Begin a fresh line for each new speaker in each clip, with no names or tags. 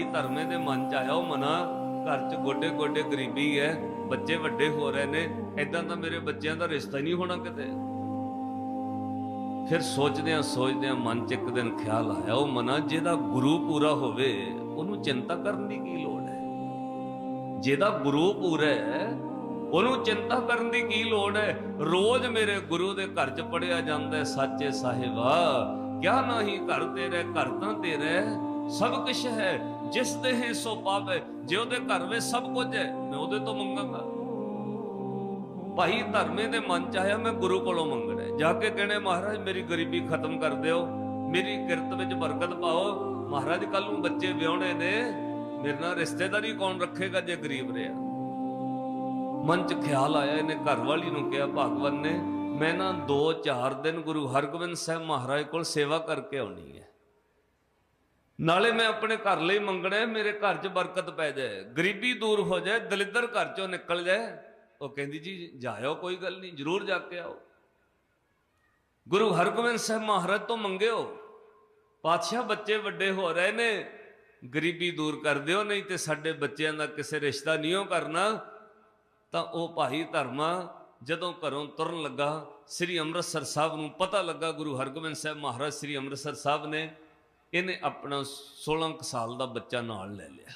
ਧਰਮੇ ਦੇ ਮਨ ਚ ਆਇਆ ਉਹ ਮਨਾ? ਘਰ ਚ ਗੋਡੇ ਗੋਡੇ ਗਰੀਬੀ ਹੈ, ਬੱਚੇ ਵੱਡੇ ਹੋ ਰਹੇ ਨੇ ਐਦਾਂ ਤਾਂ ਮੇਰੇ ਬੱਚਿਆਂ ਦਾ ਰਿਸ਼ਤਾ ਹੀ ਨਹੀਂ ਹੋਣਾ ਕਿਤੇ। ਫਿਰ ਸੋਚਦੇ ਆ ਸੋਚਦੇ ਆ ਮਨ ਚ ਇੱਕ ਦਿਨ ਖਿਆਲ ਆਇਆ, ਉਹ ਮਨਾ, ਜਿਹਦਾ ਗੁਰੂ ਪੂਰਾ ਹੋਵੇ, ਉਹਨੂੰ ਚਿੰਤਾ ਕਰਨ ਦੀ ਕੀ ਲੋੜ ਹੈ? ਜਿਹਦਾ ਗੁਰੂ ਪੂਰਾ ਹੈ, ਉਹਨੂੰ ਚਿੰਤਾ ਕਰਨ ਦੀ ਕੀ ਲੋੜ ਹੈ? ਰੋਜ਼ ਮੇਰੇ ਗੁਰੂ ਦੇ ਘਰ ਚ ਪੜਿਆ ਜਾਂਦਾ ਸੱਚੇ ਸਾਹਿਬਾ, ਕਿਆ ਨਹੀਂ ਘਰ ਤੇਰੇ, ਘਰ ਤਾਂ ਤੇਰੇ ਸਭ ਕੁਝ ਹੈ ਜਿਸ ਦੇ ਹੈ ਸੋ ਪਾਵੇ ਜੇ ਉਹਦੇ ਘਰ ਵਿੱਚ ਸਭ ਕੁਝ ਹੈ, ਮੈਂ ਉਹਦੇ ਤੋਂ ਮੰਗਾਂਗਾ। ਭਾਈ ਧਰਮੇ ਦੇ ਮਨ ਚ ਆਇਆ, ਮੈਂ ਗੁਰੂ ਕੋਲੋਂ ਮੰਗਣਾ ਜਾ ਕੇ ਕਹਿਣੇ, ਮਹਾਰਾਜ, ਮੇਰੀ ਗਰੀਬੀ ਖਤਮ ਕਰ ਦਿਓ, ਮੇਰੀ ਕਿਰਤ ਵਿੱਚ ਬਰਕਤ ਪਾਓ। ਮਹਾਰਾਜ ਕੱਲ ਨੂੰ ਬੱਚੇ ਵਿਆਹਣੇ ਨੇ, ਮੇਰੇ ਨਾਲ ਰਿਸ਼ਤੇਦਾਰੀ ਕੌਣ ਰੱਖੇਗਾ ਜੇ ਗਰੀਬ ਰਿਹਾ? ਮਨ ਚ ਖਿਆਲ ਆਇਆ, ਇਹਨੇ ਘਰ ਵਾਲੀ ਨੂੰ ਕਿਹਾ, ਭਗਵਾਨ ਨੇ, ਮੈਂ ਨਾ 2-4 ਦਿਨ ਗੁਰੂ ਹਰਗੋਬਿੰਦ ਸਾਹਿਬ ਮਹਾਰਾਜ ਕੋਲ ਸੇਵਾ ਕਰਕੇ ਆਉਣੀ ਹੈ। ਨਾਲੇ ਮੈਂ ਆਪਣੇ ਘਰ ਲਈ ਮੰਗਣਾ ਮੇਰੇ ਘਰ 'ਚ ਬਰਕਤ ਪੈ ਜਾਏ। ਗਰੀਬੀ ਦੂਰ ਹੋ ਜਾਏ, ਦਲਿੱਦਰ ਘਰ 'ਚੋਂ ਨਿਕਲ ਜਾਏ। ਉਹ ਕਹਿੰਦੀ ਜੀ, ਜਾਇਓ, ਕੋਈ ਗੱਲ ਨਹੀਂ, ਜ਼ਰੂਰ ਜਾ ਕੇ ਆਓ। ਗੁਰੂ ਹਰਗੋਬਿੰਦ ਸਾਹਿਬ ਮਹਾਰਾਜ ਤੋਂ ਮੰਗਿਓ। ਪਾਤਸ਼ਾਹ ਬੱਚੇ ਵੱਡੇ ਹੋ ਰਹੇ ਨੇ, ਗਰੀਬੀ ਦੂਰ ਕਰ ਦਿਓ, ਨਹੀਂ ਤੇ ਸਾਡੇ ਬੱਚਿਆਂ ਦਾ ਕਿਸੇ ਰਿਸ਼ਤਾ ਨਹੀਂ ਉਹ ਕਰਨਾ। ਤਾਂ ਉਹ ਭਾਈ ਧਰਮਾ ਜਦੋਂ ਘਰੋਂ ਤੁਰਨ ਲੱਗਾ, ਸ੍ਰੀ ਅੰਮ੍ਰਿਤਸਰ ਸਾਹਿਬ ਨੂੰ ਪਤਾ ਲੱਗਾ, ਗੁਰੂ ਹਰਗੋਬਿੰਦ ਸਾਹਿਬ ਮਹਾਰਾਜ ਸ੍ਰੀ ਅੰਮ੍ਰਿਤਸਰ ਸਾਹਿਬ ਨੇ ਇਹਨੇ ਆਪਣਾ 16 ਕੁ ਸਾਲ ਦਾ ਬੱਚਾ ਨਾਲ ਲੈ ਲਿਆ।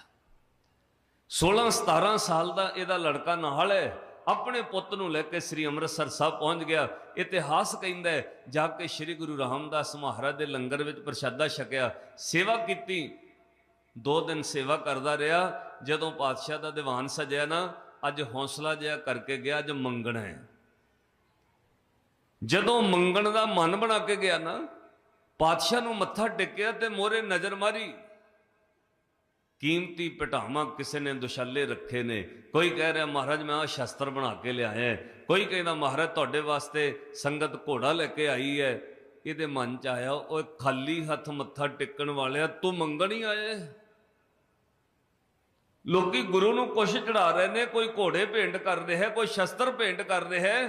16 17 ਸਾਲ ਦਾ ਇਹਦਾ ਲੜਕਾ ਨਾਲ ਹੈ। ਆਪਣੇ ਪੁੱਤ ਨੂੰ ਲੈ ਕੇ ਸ੍ਰੀ ਅੰਮ੍ਰਿਤਸਰ ਸਾਹਿਬ ਪਹੁੰਚ ਗਿਆ। ਇਤਿਹਾਸ ਕਹਿੰਦਾ ਜਾ ਕੇ ਸ੍ਰੀ ਗੁਰੂ ਰਾਮਦਾਸ ਮਹਾਰਾਜ ਦੇ ਲੰਗਰ ਵਿੱਚ ਪ੍ਰਸ਼ਾਦਾ ਛਕਿਆ, ਸੇਵਾ ਕੀਤੀ। ਦੋ ਦਿਨ ਸੇਵਾ ਕਰਦਾ ਰਿਹਾ। ਜਦੋਂ ਪਾਤਸ਼ਾਹ ਦਾ ਦੀਵਾਨ ਸਜਿਆ ਨਾ, ਅੱਜ ਹੌਸਲਾ ਜਿਹਾ ਕਰਕੇ ਗਿਆ, ਅੱਜ ਮੰਗਣਾ ਹੈ। ਜਦੋਂ ਮੰਗਣ ਦਾ ਮਨ ਬਣਾ ਕੇ ਗਿਆ ਨਾ ਪਾਤਸ਼ਾਹ ਨੂੰ ਮੱਥਾ ਟੇਕਿਆ ਤੇ ਮੋਰੇ ਨਜ਼ਰ ਮਾਰੀ। ਕੀਮਤੀ ਪਟਾਵਾਂ ਕਿਸੇ ਨੇ ਦੁਸ਼ੱਲੇ ਰੱਖੇ ਨੇ। ਕੋਈ ਕਹਿ ਰਿਹਾ, ਮਹਾਰਾਜ, ਮੈਂ ਆ ਸ਼ਸਤਰ ਬਣਾ ਕੇ ਲਿਆਇਆ ਕੋਈ ਕਹਿੰਦਾ, ਮਹਾਰਾਜ, ਤੁਹਾਡੇ ਵਾਸਤੇ ਸੰਗਤ ਘੋੜਾ ਲੈ ਕੇ ਆਈ ਹੈ। ਇਹਦੇ ਮਨ ਚ ਆਇਆ, ਓਏ, ਖਾਲੀ ਹੱਥ ਮੱਥਾ ਟੇਕਣ ਵਾਲਿਆ, ਤੂੰ ਮੰਗਣ ਹੀ ਆਇਆ ਲੋਕੀ ਗੁਰੂ ਨੂੰ ਕੁਛ ਚੜਾ ਰਹੇ ਨੇ, ਕੋਈ ਘੋੜੇ ਭੇਂਟ ਕਰ ਰਿਹਾ, ਕੋਈ ਸ਼ਸਤਰ ਭੇਂਟ ਕਰ ਰਿਹਾ।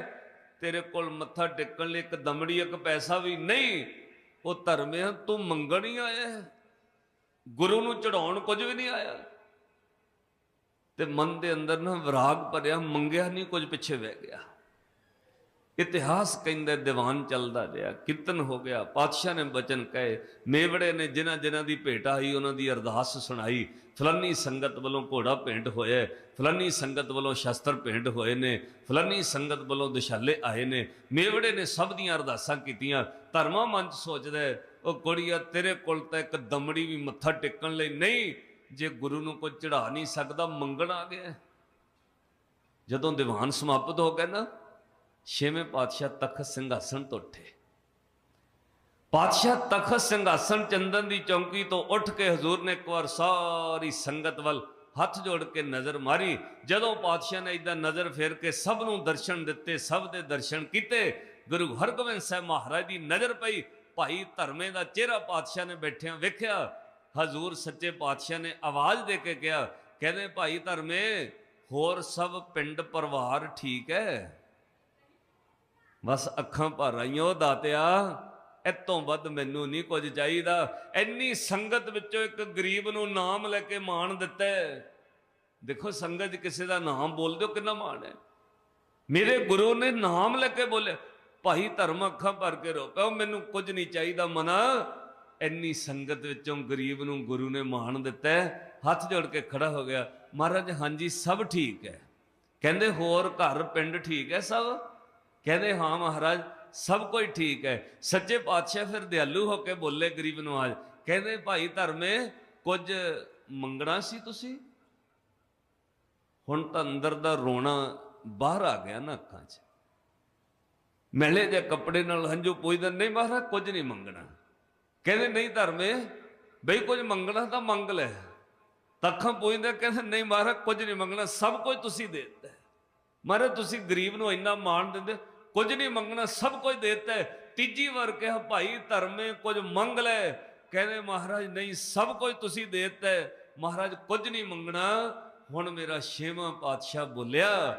ਤੇਰੇ ਕੋਲ ਮੱਥਾ ਟੇਕਣ ਲਈ ਇੱਕ ਦਮੜੀ, ਇੱਕ ਪੈਸਾ ਵੀ ਨਹੀਂ। ਉਹ ਧਰਮਿਆ ਤੂੰ ਮੰਗਣ ਹੀ ਆਇਆ ਹੈ। ਗੁਰੂ ਨੂੰ ਚੜਾਉਣ ਕੁਝ ਵੀ ਨਹੀਂ ਆਇਆ ਤੇ ਮਨ ਦੇ ਅੰਦਰ ਨਾ ਵਿਰਾਗ ਭਰਿਆ, ਮੰਗਿਆ ਨਹੀਂ, ਕੁਝ ਪਿੱਛੇ ਵਹਿ ਗਿਆ ਇਤਿਹਾਸ ਕਹਿੰਦਾ, ਦੀਵਾਨ ਚੱਲਦਾ ਰਿਹਾ, ਕੀਰਤਨ ਹੋ ਗਿਆ, ਪਾਤਸ਼ਾਹ ਨੇ ਬਚਨ ਕਹੇ, ਮੇਵੜੇ ਨੇ ਜਿਨ੍ਹਾਂ ਜਿਨ੍ਹਾਂ ਦੀ ਭੇਟ ਆਈ, ਉਹਨਾਂ ਦੀ ਅਰਦਾਸ ਸੁਣਾਈ ਫਲਾਨੀ ਸੰਗਤ ਵੱਲੋਂ ਘੋੜਾ ਭੇਂਟ ਹੋਇਆ ਫਲਾਨੀ ਸੰਗਤ ਵੱਲੋਂ ਸ਼ਸਤਰ ਭੇਂਟ ਹੋਏ ਨੇ, ਫਲਾਨੀ ਸੰਗਤ ਵੱਲੋਂ ਦੁਸ਼ਾਲੇ ਆਏ ਨੇ, ਮੇਵੜੇ ਨੇ ਸਭ ਦੀਆਂ ਅਰਦਾਸਾਂ ਕੀਤੀਆਂ, ਧਰਮਾ ਮੰਚ ਸੋਚਦਾ ਉਹ ਕੁੜੀਆ, ਤੇਰੇ ਕੋਲ ਤਾਂ ਇੱਕ ਦਮੜੀ ਵੀ ਮੱਥਾ ਟੇਕਣ ਲਈ ਨਹੀਂ, ਜੇ ਗੁਰੂ ਨੂੰ ਕੋਈ ਚੜਾ ਨਹੀਂ ਸਕਦਾ, ਮੰਗਣ ਆ ਗਿਆ ਜਦੋਂ ਦੀਵਾਨ ਸਮਾਪਤ ਹੋ ਗਿਆ ਨਾ, ਛੇਵੇਂ ਪਾਤਸ਼ਾਹ ਤਖਤ ਸਿੰਘਾਸਣ ਤੋਂ ਉੱਠੇ। ਪਾਤਸ਼ਾਹ ਤਖਤ ਸਿੰਘਾਸਣ ਚੰਦਨ ਦੀ ਚੌਂਕੀ ਤੋਂ ਉੱਠ ਕੇ ਹਜ਼ੂਰ ਨੇ ਇੱਕ ਵਾਰ ਸਾਰੀ ਸੰਗਤ ਵੱਲ ਹੱਥ ਜੋੜ ਕੇ ਨਜ਼ਰ ਮਾਰੀ। ਜਦੋਂ ਪਾਤਸ਼ਾਹ ਨੇ ਇਦਾਂ ਨਜ਼ਰ ਫੇਰ ਕੇ ਸਭ ਨੂੰ ਦਰਸ਼ਨ ਦਿੱਤੇ, ਸਭ ਦੇ ਦਰਸ਼ਨ ਕੀਤੇ, ਗੁਰੂ ਹਰਗੋਬਿੰਦ ਸਾਹਿਬ ਮਹਾਰਾਜ ਦੀ ਨਜ਼ਰ ਪਈ। ਭਾਈ ਧਰਮੇ ਦਾ ਚਿਹਰਾ ਪਾਤਸ਼ਾਹ ਨੇ ਬੈਠਿਆਂ ਵੇਖਿਆ। ਹਜ਼ੂਰ ਸੱਚੇ ਪਾਤਸ਼ਾਹ ਨੇ ਆਵਾਜ਼ ਦੇ ਕੇ ਕਿਹਾ, ਕਹਿੰਦੇ ਭਾਈ ਧਰਮੇ, ਹੋਰ ਸਭ ਪਿੰਡ ਪਰਿਵਾਰ ਠੀਕ ਹੈ? ਬਸ ਅੱਖਾਂ ਭਰ ਆਈਆਂ ਉਹ ਦਾਤਿਆ। ਇਤੋਂ ਵੱਧ ਮੈਨੂੰ ਨਹੀਂ ਕੁਝ ਚਾਹੀਦਾ। ਇੰਨੀ ਸੰਗਤ ਵਿੱਚੋਂ ਇੱਕ ਗਰੀਬ ਨੂੰ ਨਾਮ ਲੈ ਕੇ ਮਾਣ ਦਿੱਤਾ ਦੇਖੋ ਸੰਗਤ ਕਿਸੇ ਦਾ ਨਾਮ ਬੋਲਦੇ ਹੋ ਕਿੰਨਾ ਮਾਣ ਹੈ। ਮੇਰੇ ਗੁਰੂ ਨੇ ਨਾਮ ਲੈ ਕੇ ਬੋਲੇ ਭਾਈ ਧਰਮ ਅੱਖਾਂ ਭਰ ਕੇ ਰੋ ਪਿਆ ਮੈਨੂੰ ਕੁਝ ਨਹੀਂ ਚਾਹੀਦਾ ਮਨਾ। ਇੰਨੀ ਸੰਗਤ ਵਿੱਚੋਂ ਗਰੀਬ ਨੂੰ ਗੁਰੂ ਨੇ ਮਾਣ ਦਿੱਤਾ ਹੱਥ ਜੋੜ ਕੇ ਖੜਾ ਹੋ ਗਿਆ, ਮਹਾਰਾਜ, ਹਾਂਜੀ, ਸਭ ਠੀਕ ਹੈ। ਕਹਿੰਦੇ ਹੋਰ ਘਰ, ਪਿੰਡ ਠੀਕ ਹੈ ਸਭ? ਕਹਿੰਦੇ ਹਾਂ ਮਹਾਰਾਜ ਸਭ ਕੁਝ ਠੀਕ ਹੈ। ਸੱਚੇ ਪਾਤਸ਼ਾਹ ਫਿਰ ਦਿਆਲੂ ਹੋ ਕੇ ਬੋਲੇ ਗਰੀਬ ਨਵਾਜ ਕਹਿੰਦੇ, ਭਾਈ ਧਰਮੇ, ਕੁਝ ਮੰਗਣਾ ਸੀ ਤੁਸੀਂ? ਹੁਣ ਤਾਂ ਅੰਦਰ ਦਾ ਰੋਣਾ ਬਾਹਰ ਆ ਗਿਆ ਨਾ ਅੱਖਾਂ 'ਚ। ਮਹਿਲੇ ਦੇ ਕੱਪੜੇ ਨਾਲ ਹੰਝੂ ਪੁੱਛਦੇ ਨਹੀਂ ਮਹਾਰਾਜ, ਕੁਝ ਨਹੀਂ ਮੰਗਣਾ। ਕਹਿੰਦੇ, ਨਹੀਂ ਧਰਮੇ, ਬਈ ਕੁਝ ਮੰਗਣਾ ਤਾਂ ਮੰਗ ਲੈ। ਤੱਖਾਂ ਪੁੱਛਦੇ ਕਹਿੰਦੇ, ਨਹੀਂ ਮਹਾਰਾਜ, ਕੁਝ ਨਹੀਂ ਮੰਗਣਾ, ਸਭ ਕੁਝ ਤੁਸੀਂ ਦੇ ਦਿੱਤਾ ਮਹਾਰਾਜ, ਤੁਸੀਂ ਗਰੀਬ ਨੂੰ ਇੰਨਾ ਮਾਣ ਦਿੰਦੇ ਕੁਝ ਨਹੀਂ ਮੰਗਣਾ, ਸਭ ਕੁਝ ਦੇ ਦਿੱਤਾ ਹੈ। ਤੀਜੀ ਵਾਰ ਕਿਹਾ, ਭਾਈ ਧਰਮੇ ਕੁਝ ਮੰਗ ਲੈ। ਕਹਿੰਦੇ, ਮਹਾਰਾਜ, ਨਹੀਂ, ਸਭ ਕੁਝ ਤੁਸੀਂ ਦੇ ਦਿੱਤਾ ਹੈ। ਮਹਾਰਾਜ, ਕੁਝ ਨਹੀਂ ਮੰਗਣਾ। ਹੁਣ ਮੇਰਾ ਛੇਵਾਂ ਪਾਤਸ਼ਾਹ ਬੋਲਿਆ,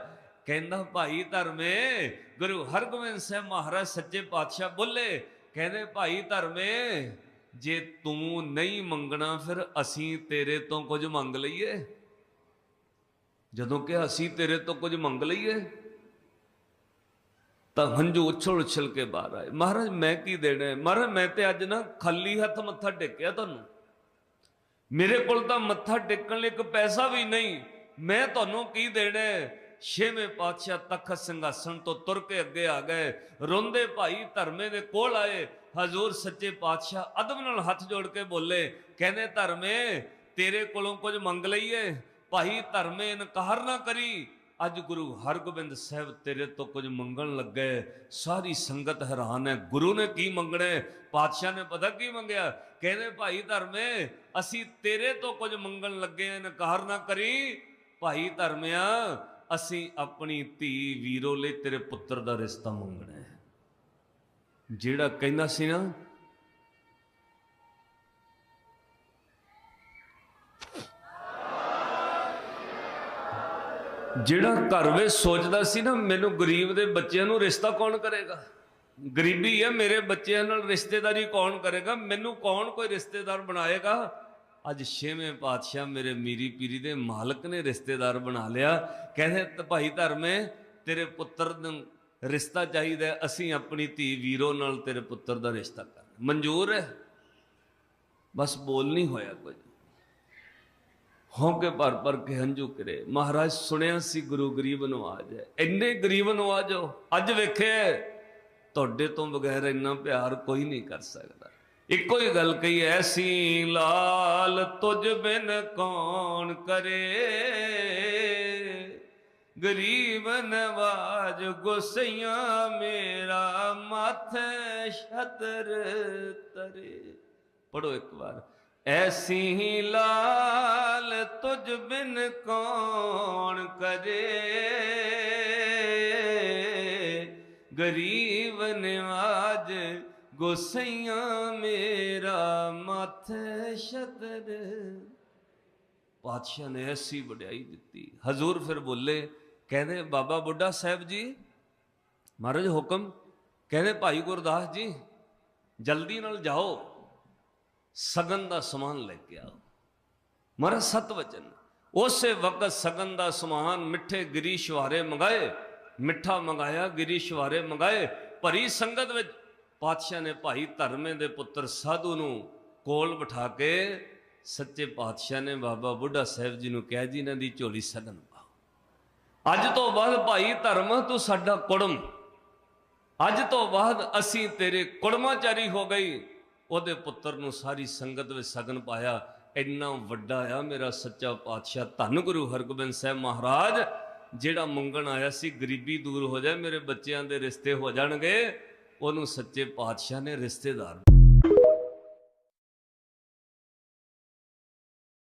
ਕਹਿੰਦਾ, ਭਾਈ ਧਰਮੇ, ਗੁਰੂ ਹਰਗੋਬਿੰਦ ਸਾਹਿਬ ਮਹਾਰਾਜ ਸੱਚੇ ਪਾਤਸ਼ਾਹ ਬੋਲੇ। ਕਹਿੰਦੇ, ਭਾਈ ਧਰਮੇ, ਜੇ ਤੂੰ ਨਹੀਂ ਮੰਗਣਾ, ਫਿਰ ਅਸੀਂ ਤੇਰੇ ਤੋਂ ਕੁਝ ਮੰਗ ਲਈਏ। ਜਦੋਂ ਕਿ ਅਸੀਂ ਤੇਰੇ ਤੋਂ ਕੁਝ ਮੰਗ ਲਈਏ? ਤਾਂ ਹੰਝੂ ਉਛਲ ਉਛਲ ਕੇ ਬਾਹਰ ਆਏ। ਮਹਾਰਾਜ, ਮੈਂ ਕੀ ਦੇਣਾ ਮਹਾਰਾਜ, ਮੈਂ ਤੇ ਅੱਜ ਨਾ ਖਾਲੀ ਹੱਥ ਮੱਥਾ ਟੇਕਿਆ ਤੁਹਾਨੂੰ। ਮੇਰੇ ਕੋਲ ਤਾਂ ਮੱਥਾ ਟੇਕਣ ਲਈ ਇੱਕ ਪੈਸਾ ਵੀ ਨਹੀਂ। ਮੈਂ ਤੁਹਾਨੂੰ ਕੀ ਦੇਣਾ ਛੇਵੇਂ ਪਾਤਸ਼ਾਹ ਤਖਤ ਸਿੰਘਾਸਣ ਤੋਂ ਤੁਰ ਕੇ ਅੱਗੇ ਆ ਗਏ। ਰੋਂਦੇ ਭਾਈ ਧਰਮੇ ਦੇ ਕੋਲ ਆਏ। ਹਜ਼ੂਰ ਸੱਚੇ ਪਾਤਸ਼ਾਹ ਅਦਬ ਨਾਲ ਹੱਥ ਜੋੜ ਕੇ ਬੋਲੇ, ਕਹਿੰਦੇ, ਧਰਮੇ, ਤੇਰੇ ਕੋਲੋਂ ਕੁਝ ਮੰਗ ਲਈਏ। ਭਾਈ, ਧਰਮੇ ਇਨਕਾਰ ਨਾ ਕਰੀ। ਅੱਜ ਗੁਰੂ ਹਰਗੋਬਿੰਦ ਸਾਹਿਬ ਤੇਰੇ ਤੋਂ ਕੁਝ ਮੰਗਣ ਲੱਗੇ, ਸਾਰੀ ਸੰਗਤ ਹੈਰਾਨ ਹੈ। ਗੁਰੂ ਨੇ ਕੀ ਮੰਗਣਾ ਪਾਤਸ਼ਾਹ ਨੇ ਪਤਾ ਕੀ ਮੰਗਿਆ? ਕਹਿੰਦੇ, ਭਾਈ ਧਰਮੇ, ਅਸੀਂ ਤੇਰੇ ਤੋਂ ਕੁਝ ਮੰਗਣ ਲੱਗੇ ਇਨਕਾਰ ਨਾ ਕਰੀ। ਭਾਈ ਧਰਮਿਆ, ਅਸੀਂ ਆਪਣੀ ਧੀ ਵੀਰੋ ਲਈ ਤੇਰੇ ਪੁੱਤਰ ਦਾ ਰਿਸ਼ਤਾ ਮੰਗਣਾ ਹੈ। ਜਿਹੜਾ ਕਹਿੰਦਾ ਸੀ ਨਾ ਜਿਹੜਾ ਘਰ ਵਿੱਚ ਸੋਚਦਾ ਸੀ ਨਾ, ਮੈਨੂੰ ਗਰੀਬ ਦੇ ਬੱਚਿਆਂ ਨੂੰ ਰਿਸ਼ਤਾ ਕੌਣ ਕਰੇਗਾ? ਗਰੀਬੀ ਹੈ, ਮੇਰੇ ਬੱਚਿਆਂ ਨਾਲ ਰਿਸ਼ਤੇਦਾਰੀ ਕੌਣ ਕਰੇਗਾ? ਮੈਨੂੰ ਕੌਣ ਕੋਈ ਰਿਸ਼ਤੇਦਾਰ ਬਣਾਏਗਾ? ਅੱਜ ਛੇਵੇਂ ਪਾਤਸ਼ਾਹ ਮੇਰੇ ਮੀਰੀ ਪੀਰੀ ਦੇ ਮਾਲਕ ਨੇ ਰਿਸ਼ਤੇਦਾਰ ਬਣਾ ਲਿਆ। ਕਹਿੰਦੇ, ਤੇ ਭਾਈ ਧਰਮੇ, ਤੇਰੇ ਪੁੱਤਰ ਨੂੰ ਰਿਸ਼ਤਾ ਚਾਹੀਦਾ ਅਸੀਂ ਆਪਣੀ ਧੀ ਵੀਰੋ ਨਾਲ ਤੇਰੇ ਪੁੱਤਰ ਦਾ ਰਿਸ਼ਤਾ ਕਰ ਮਨਜ਼ੂਰ ਹੈ? ਬਸ ਬੋਲ ਨਹੀਂ ਹੋਇਆ ਕੋਈ ਹੌਂਕੇ ਭਰ ਭਰ ਕੇ ਹੰਝੂ ਕਰੇ। ਮਹਾਰਾਜ, ਸੁਣਿਆ ਸੀ ਗੁਰੂ ਗਰੀਬ ਨਵਾਜ ਹੈ। ਇੰਨੇ ਗਰੀਬ ਨਵਾਜ ਹੋ। ਅੱਜ ਵੇਖੇ, ਤੁਹਾਡੇ ਤੋਂ ਬਗੈਰ ਇੰਨਾ ਪਿਆਰ ਕੋਈ ਨਹੀਂ ਕਰ ਸਕਦਾ। ਇੱਕੋ ਹੀ ਗੱਲ ਕਹੀ ਐਸੀ ਲਾਲ ਤੁਝ ਬਿਨ ਕੌਣ ਕਰੇ? ਗਰੀਬ ਨਵਾਜ, ਗੁਸਈਆਂ ਮੇਰਾ ਮਾਥੇ ਛਤਰ ਤਰੇ। ਪੜੋ ਇੱਕ ਵਾਰ। ਐਸੀ ਲਾਲ ਤੁਝ ਬਿਨ ਕੌਣ ਕਰੇ? ਗਰੀਬ ਨਿਵਾਜ ਗੋਸਈਆਂ ਮੇਰਾ ਮਾਥੇ ਛਤਰ। ਪਾਤਸ਼ਾਹ ਨੇ ਐਸੀ ਵਡਿਆਈ ਦਿੱਤੀ। ਹਜ਼ੂਰ ਫਿਰ ਬੋਲੇ, ਕਹਿੰਦੇ, ਬਾਬਾ ਬੁੱਢਾ ਸਾਹਿਬ ਜੀ, ਮਹਾਰਾਜ ਹੁਕਮ, ਕਹਿੰਦੇ, ਭਾਈ ਗੁਰਦਾਸ ਜੀ, ਜਲਦੀ ਨਾਲ ਜਾਓ। ਸਗਨ ਦਾ ਸਮਾਨ ਲੈ ਕੇ ਆਓ। ਮਹਾਰਾਜ ਸਤ ਵਚਨ। ਉਸੇ ਵਕਤ ਸਗਨ ਦਾ ਸਮਾਨ ਮਿੱਠੇ ਗਿਰੀਸ਼ਵਾਰੇ ਮੰਗਾਏ, ਮਿੱਠਾ ਮੰਗਾਇਆ ਗਿਰੀਸ਼ਵਾਰੇ ਮੰਗਾਏ। ਭਰੀ ਸੰਗਤ ਵਿੱਚ ਪਾਤਸ਼ਾਹ ਨੇ ਭਾਈ ਧਰਮੇ ਦੇ ਪੁੱਤਰ ਸਾਧੂ ਨੂੰ ਕੋਲ ਬਿਠਾ ਕੇ ਸੱਚੇ ਪਾਤਸ਼ਾਹ ਨੇ ਬਾਬਾ ਬੁੱਢਾ ਸਾਹਿਬ ਜੀ ਨੂੰ ਕਿਹਾ ਜੀ ਇਹਨਾਂ ਦੀ ਝੋਲੀ ਸਗਨ ਪਾਓ। ਅੱਜ ਤੋਂ ਬਾਅਦ ਭਾਈ ਧਰਮ, ਤੂੰ ਸਾਡਾ ਕੁੜਮ। ਅੱਜ ਤੋਂ ਬਾਅਦ ਅਸੀਂ ਤੇਰੇ ਕੁੜਮਾਚਾਰੀ ਹੋ ਗਈ। ਉਹਦੇ ਪੁੱਤਰ ਨੂੰ ਸਾਰੀ ਸੰਗਤ ਵਿੱਚ ਸਗਨ ਪਾਇਆ, ਇੰਨਾ ਵੱਡਾ ਆ ਮੇਰਾ ਸੱਚਾ ਪਾਤਸ਼ਾਹ। ਧੰਨ ਗੁਰੂ ਹਰਗੋਬਿੰਦ ਸਾਹਿਬ ਮਹਾਰਾਜ, ਜਿਹੜਾ ਮੰਗਣ ਆਇਆ ਸੀ, ਗਰੀਬੀ ਦੂਰ ਹੋ ਜਾਏ, ਮੇਰੇ ਬੱਚਿਆਂ ਦੇ ਰਿਸ਼ਤੇ ਹੋ ਜਾਣਗੇ, ਉਹਨੂੰ ਸੱਚੇ ਪਾਤਸ਼ਾਹ ਨੇ ਰਿਸ਼ਤੇਦਾਰ